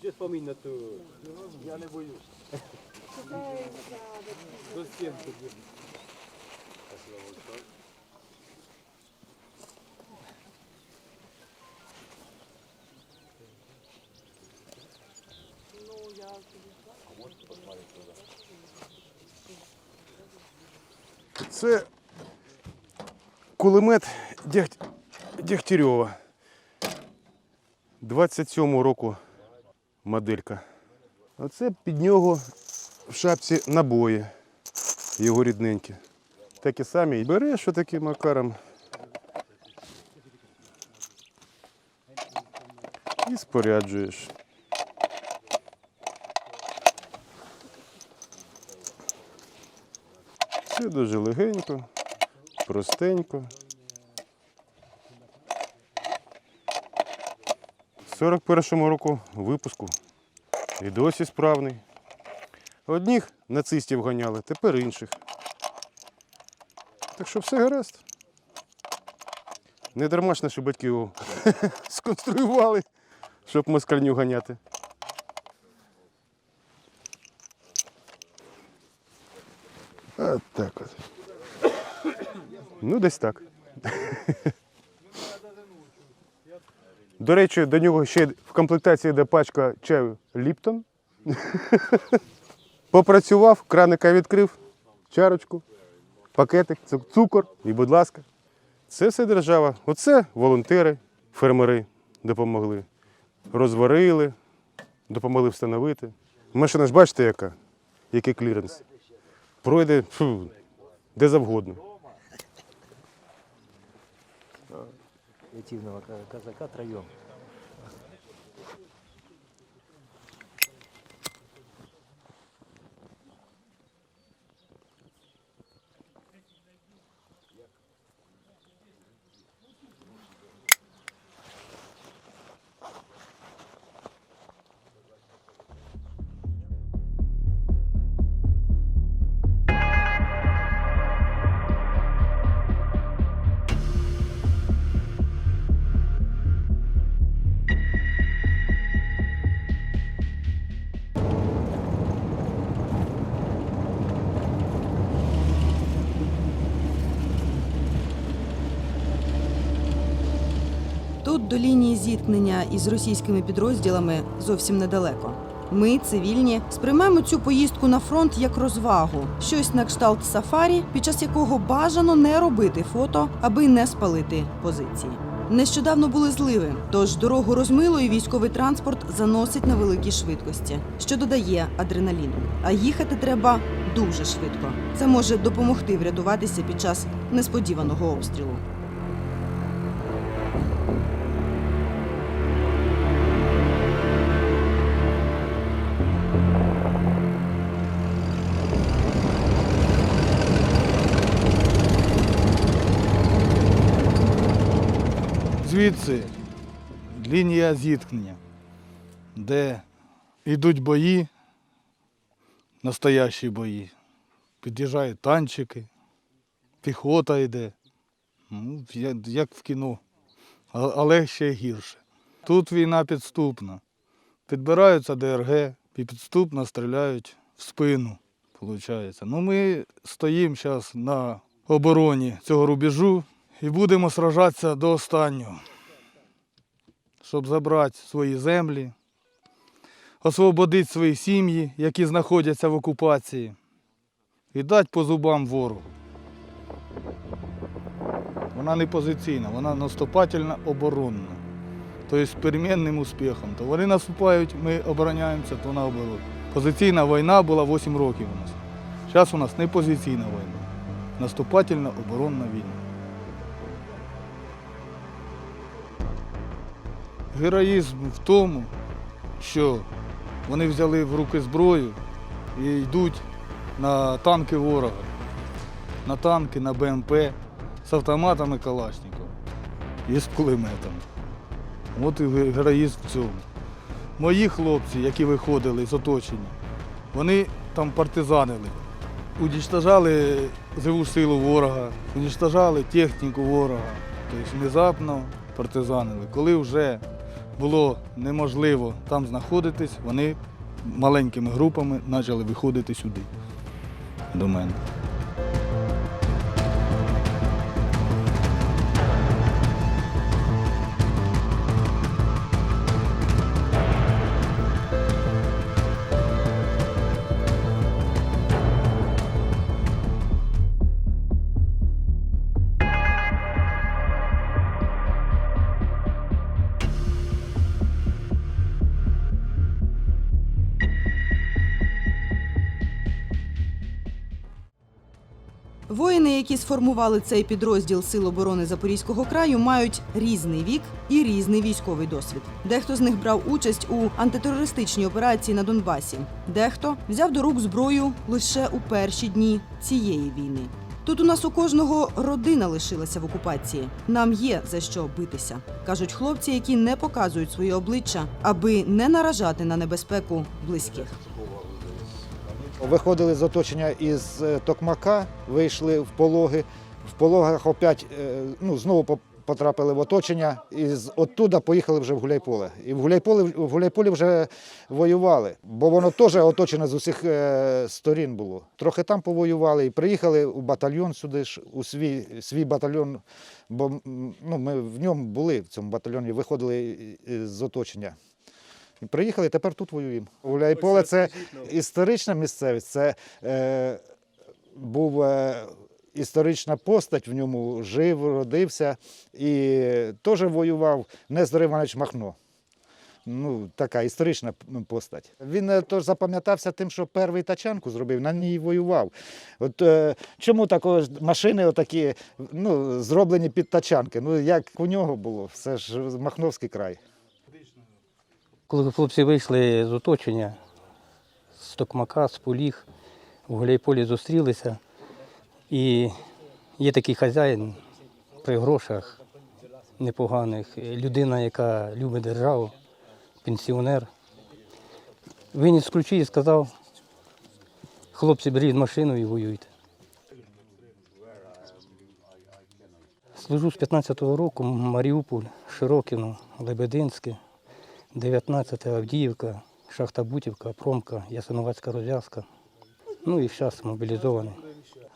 Іди спомінь на ту. Я не боюсь. До стінки. Це кулемет Дягт... Дягтярьова. 27 року моделька. Оце під нього в шапці набої. Його рідненькі. Такі самі. І береш отаким макаром. І споряджуєш. Все дуже легенько, простенько. 41-му року випуску. І досі справний. Одніх нацистів ганяли, тепер інших. Так що все гаразд. Не дарма ж наші батьки його сконструювали, щоб москальню ганяти. От так от. Ну, десь так. До речі, до нього ще в комплектації йде пачка чаю Ліптон. Попрацював, краника відкрив, чарочку, пакетик, цукор і, будь ласка. Це все держава. Оце волонтери, фермери допомогли. Розварили, допомогли встановити. Машина ж бачите, яка? Який кліренс. Пройде фу, де завгодно. Активного казака троем. До лінії зіткнення із російськими підрозділами зовсім недалеко. Ми, цивільні, сприймаємо цю поїздку на фронт як розвагу, щось на кшталт сафарі, під час якого бажано не робити фото, аби не спалити позиції. Нещодавно були зливи, тож дорогу розмило і військовий транспорт заносить на великій швидкості, що додає адреналіну. А їхати треба дуже швидко. Це може допомогти врятуватися під час несподіваного обстрілу. Звідси лінія зіткнення, де йдуть бої, настоящі бої. Під'їжджають танчики, піхота йде. Ну, як в кіно, але ще гірше. Тут війна підступна. Підбираються ДРГ і підступно стріляють в спину. Виходить. Ну, ми стоїмо зараз на обороні цього рубежу і будемо сражатися до останнього, щоб забрати свої землі, освободити свої сім'ї, які знаходяться в окупації, і дати по зубам ворогу. Вона не позиційна, вона наступательна оборонна. Тобто з перемінним успіхом. То вони наступають, ми обороняємося, то наоборот. Позиційна війна була 8 років у нас. Зараз у нас не позиційна війна, наступательна оборонна війна. Героїзм в тому, що вони взяли в руки зброю і йдуть на танки ворога, на танки, на БМП з автоматами Калашникова і з кулеметами. От і героїзм в цьому. Мої хлопці, які виходили з оточення, вони там партизанили. уничтожали живу силу ворога, уничтожали техніку ворога. Тобто внезапно партизанили. Коли вже було неможливо там знаходитись, вони маленькими групами почали виходити сюди, до мене. Які сформували цей підрозділ Сил оборони Запорізького краю, мають різний вік і різний військовий досвід. Дехто з них брав участь у антитерористичній операції на Донбасі, дехто взяв до рук зброю лише у перші дні цієї війни. Тут у нас у кожного родина лишилася в окупації. Нам є за що битися, кажуть хлопці, які не показують свої обличчя, аби не наражати на небезпеку близьких. Виходили з оточення із е, Токмака, вийшли в пологи. В пологах опять е, ну, знову потрапили в оточення і з оттуда поїхали вже в Гуляйполе. І в Гуляйполі, в Гуляйполі вже воювали, бо воно теж оточене з усіх е, сторін було. Трохи там повоювали і приїхали у батальйон сюди ж, у свій, свій батальйон, бо ну, ми в ньому були, в цьому батальйоні, виходили з оточення. Приїхали, тепер тут воюємо. Гуляйполе це історична місцевість, це е, був е, історична постать, в ньому жив, родився і теж воював Нестор Іванович Махно. Ну, така історична постать. Він е, тож запам'ятався тим, що перший тачанку зробив, на ній воював. От е, чому також машини отакі, ну, зроблені під тачанки? Ну, як у нього було, це ж Махновський край. Коли хлопці вийшли з оточення, з Токмака, з Поліг, в Гуляйполі зустрілися. І є такий хазяїн при грошах непоганих, людина, яка любить державу, пенсіонер. Виніс ключі і сказав, хлопці, беріть машину і воюйте. Служу з 15-го року Маріуполь, Широкіно, Лебединське. 19 Авдіївка, Шахта Бутівка, Промка, Ясиновацька розв'язка. Ну і зараз мобілізований.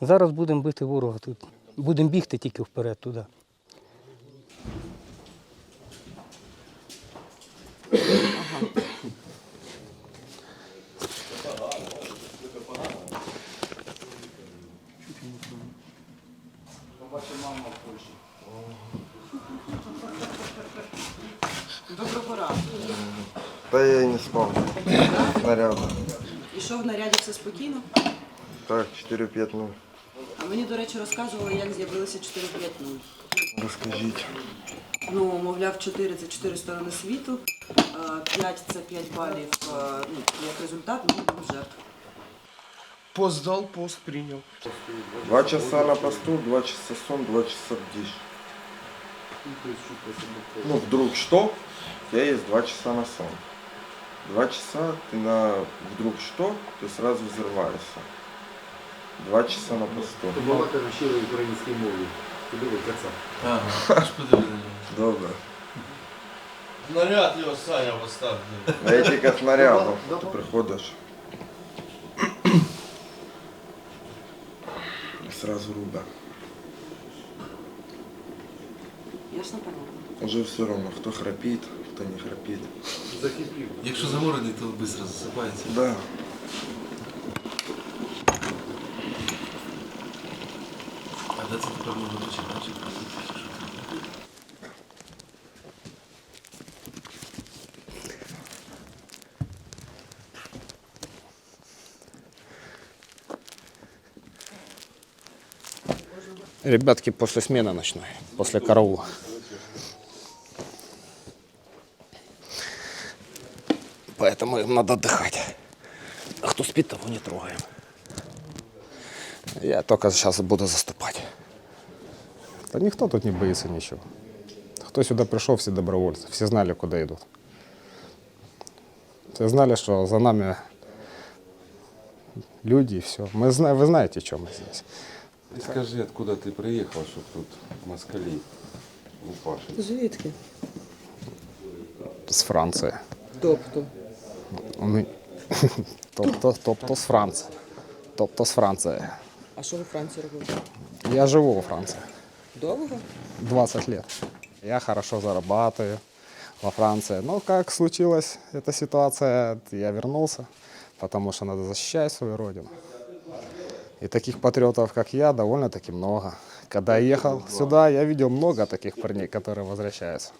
Зараз будемо бити ворога тут. Будемо бігти тільки вперед туди. Та я і не спав. Снаряд. І що в наряді все спокійно? Так, 4-5-0. А мені, до речі, розказували, як з'явилися 4-5-0. Розкажіть. Ну, мовляв, 4 це 4 сторони світу, 5 це 5 балів е, ну, як результат, ну, жертв. Пост дал, пост принял. Два часа на посту, два часа сон, два часа бдишь. Ну, вдруг что? У тебя есть два часа на сон. Два часа ты на вдруг что, ты сразу взрываешься. Два часа на посту. Балакати щиро українській мові. Подивись, каца. Добре. Снаряд його Саня поставь. А я тільки снарядом. Ти приходиш. І сразу руба. Ясно понятно. Уже все равно, хто храпить, хто не храпить. Закипів. Якщо заморений, то швидко засипається. Да. А де це тепер можна починати? Ребятки после смены ночной, после караула. Поэтому им надо отдыхать. А кто спит, того не трогаем. Я только сейчас буду заступать. Та ніхто тут не боїться нічого. Хто сюди прийшов, всі добровольці, всі знали, куди йдуть. Всі знали, що за нами люди и все. Мы зна... Вы знаете, чем мы здесь. Ти скажи, откуда ти приїхав, щоб тут москалі лупашить? Звідки? С Франции. Тобто. Ну, тобто, тобто з Франції. Тобто з Франції. А що ви в Франції робили? Я живу во Франции. Довго? 20 лет. Я хорошо зарабатываю во Франции. Но как случилась эта ситуация, я вернулся, потому что надо защищать свою родину. И таких патриотов, как я, довольно-таки много. Когда я ехал сюда, я видел много таких парней, которые возвращаются.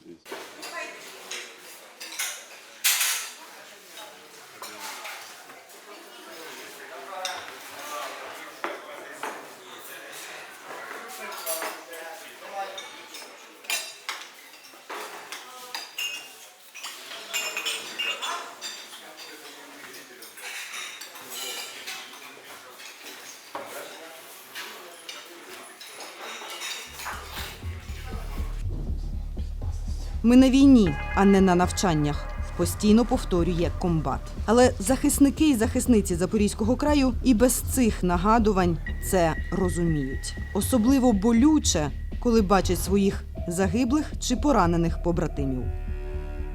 Ми на війні, а не на навчаннях. Постійно повторює комбат. Але захисники і захисниці Запорізького краю і без цих нагадувань це розуміють. Особливо болюче, коли бачать своїх загиблих чи поранених побратимів.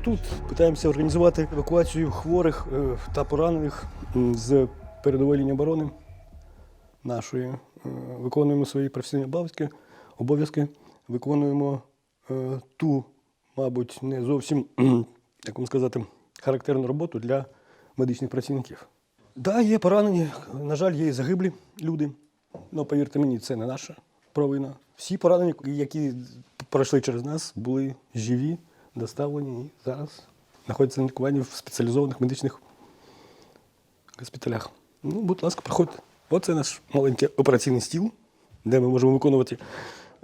Тут питаємося організувати евакуацію хворих е, та поранених з передової лінії оборони нашої. Е, Виконуємо свої професійні обов'язки, обов'язки, виконуємо е, ту, мабуть, не зовсім, як вам сказати, характерну роботу для медичних працівників. Так, да, є поранені, на жаль, є і загиблі люди. Ну, повірте мені, це не наша провина. Всі поранені, які пройшли через нас, були живі, доставлені і зараз знаходяться на лікуванні в спеціалізованих медичних госпіталях. Ну, будь ласка, приходьте. Оце наш маленький операційний стіл, де ми можемо виконувати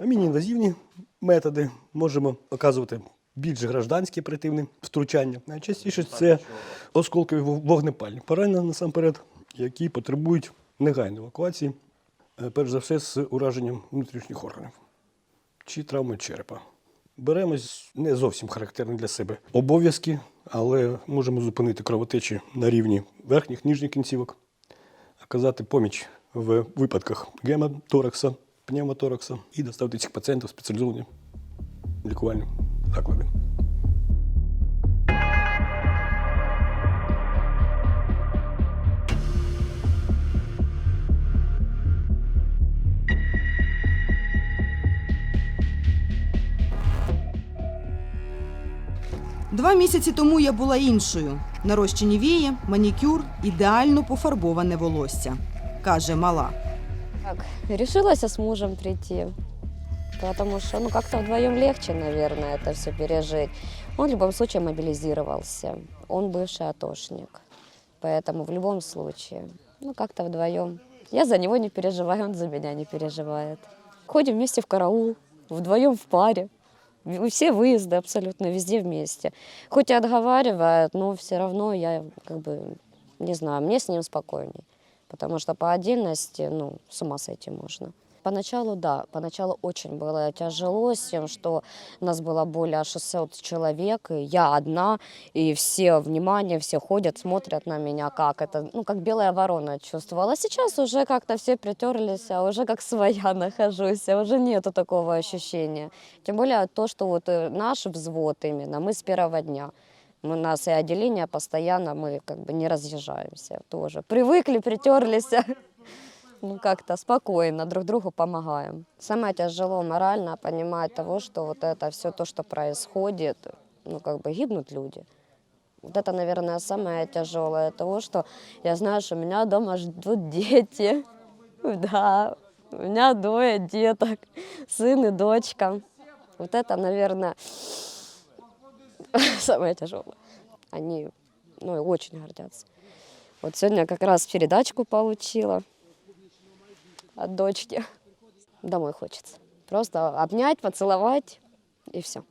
міні-інвазивні методи, можемо оказувати більш гражданські оперативні втручання. Найчастіше це осколкові вогнепальні поранення насамперед, які потребують негайної евакуації, е, перш за все з ураженням внутрішніх органів чи травми черепа. Беремо з- не зовсім характерні для себе обов'язки, але можемо зупинити кровотечі на рівні верхніх нижніх кінцівок, оказати поміч в випадках гематоракса, пневмоторакса і доставити цих пацієнтів в спеціалізовані лікувальні заклади. Два місяці тому я була іншою. Нарощені вії, манікюр, ідеально пофарбоване волосся, каже мала. Так, решилась с мужем прийти. Потому что, ну, как-то вдвоем легче, наверное, это все пережить. Он в любом случае мобилизировался. Он бывший атошник. Поэтому в любом случае, ну, как-то вдвоем. Я за него не переживаю, он за меня не переживает. Ходим вместе в караул, вдвоем в паре. Все выезды абсолютно везде вместе. Хоть и отговаривает, но все равно я как бы, не знаю, мне с ним спокойней. Потому что по отдельности, ну, с ума сойти можно. Поначалу, да, поначалу очень было тяжело с тем, что нас было более 600 человек, и я одна, и все, внимание, все ходят, смотрят на меня, как это, ну, как белая ворона чувствовала. Сейчас уже как-то все притерлись, а уже как своя нахожусь, а уже нету такого ощущения. Тем более то, что вот э, наш взвод именно, мы с первого дня. У нас и отделение постоянно, мы как бы не разъезжаемся тоже. Привыкли, притерлись. Ну, как-то спокойно друг другу помогаем. Самое тяжело морально понимать того, что вот это все то, что происходит, ну, как бы гибнут люди. Вот это, наверное, самое тяжелое того, что я знаю, что меня дома ждут дети. Да, у меня двое деток, сын и дочка. Вот это, наверное, самое тяжелое. Они ну, очень гордятся. Вот сегодня как раз передачку получила от дочки. Домой хочется. Просто обнять, поцеловать и все.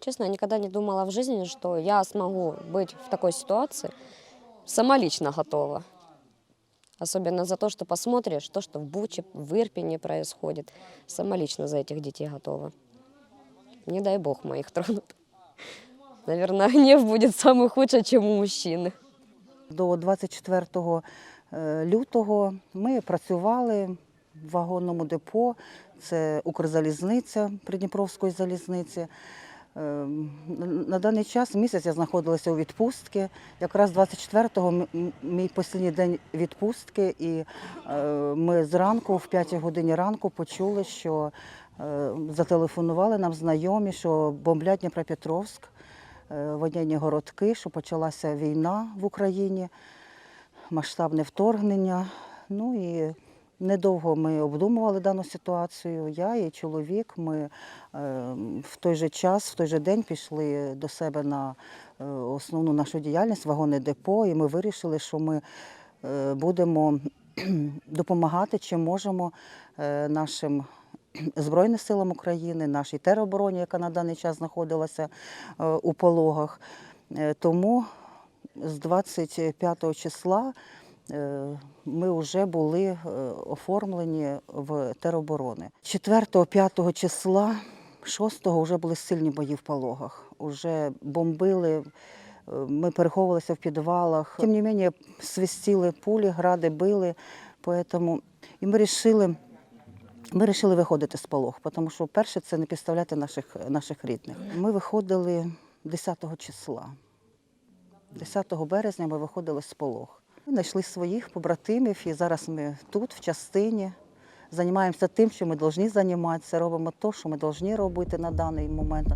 Честно, я никогда не думала в жизни, что я смогу быть в такой ситуации. Сама лично готова. Особенно за то, что посмотришь, то, что в Буче, в Ирпене происходит. Сама лично за этих детей готова. Не дай бог моих тронут. Наверное, гнев будет самый худший, чем у мужчины. До 24 е, лютого ми працювали в вагонному депо, це Укрзалізниця Придніпровської залізниці. Е, На даний час місяць я знаходилася у відпустці. Якраз 24-го м- м- мій останній день відпустки, і е, ми зранку, в 5 годині ранку, почули, що е, зателефонували нам знайомі, що бомблять Дніпропетровськ, е, воєнні городки, що почалася війна в Україні, масштабне вторгнення. Ну і недовго ми обдумували дану ситуацію. Я і чоловік. Ми е, в той же час, в той же день пішли до себе на е, основну нашу діяльність, вагонне депо, і ми вирішили, що ми е, будемо допомагати чим можемо нашим Збройним силам України, нашій теробороні, яка на даний час знаходилася у пологах. Тому з 25 числа е, ми вже були е, оформлені в тероборони. 4-5 числа, 6-го вже були сильні бої в пологах. Уже бомбили, е, ми переховувалися в підвалах. Тим не менше, свистіли пулі, гради били. Поэтому... І ми вирішили. Ми вирішили виходити з полог, тому що перше це не підставляти наших, наших рідних. Ми виходили 10 числа. 10 березня ми виходили з полог. Ми знайшли своїх побратимів, і зараз ми тут, в частині, займаємося тим, що ми повинні займатися, робимо те, що ми повинні робити на даний момент.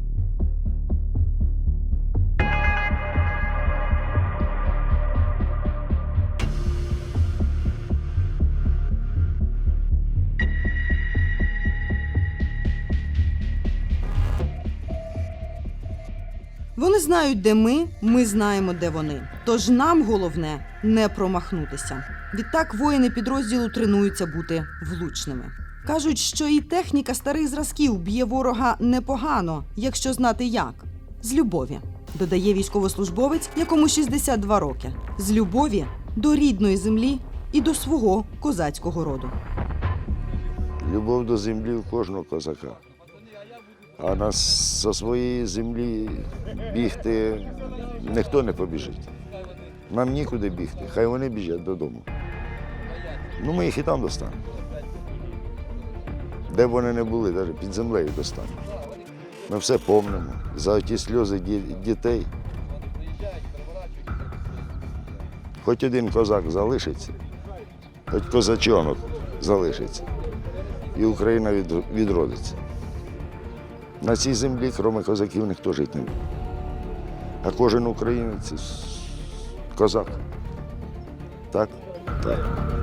Вони знають, де ми, ми знаємо, де вони. Тож нам головне не промахнутися. Відтак воїни підрозділу тренуються бути влучними. Кажуть, що і техніка старих зразків б'є ворога непогано, якщо знати як. З любові, додає військовослужбовець, якому 62 роки. З любові до рідної землі і до свого козацького роду. Любов до землі у кожного козака. А нас зі своєї землі бігти ніхто не побіжить. Нам нікуди бігти, хай вони біжать додому. Ну, ми їх і там достанемо. Де б вони не були, навіть під землею достанемо. Ми все помнимо. За ті сльози ді- дітей. Хоч один козак залишиться, хоч козачонок залишиться, і Україна відродиться. На цій землі, крім козаків, ніхто жити не буде. А кожен українець козак. Так? Так.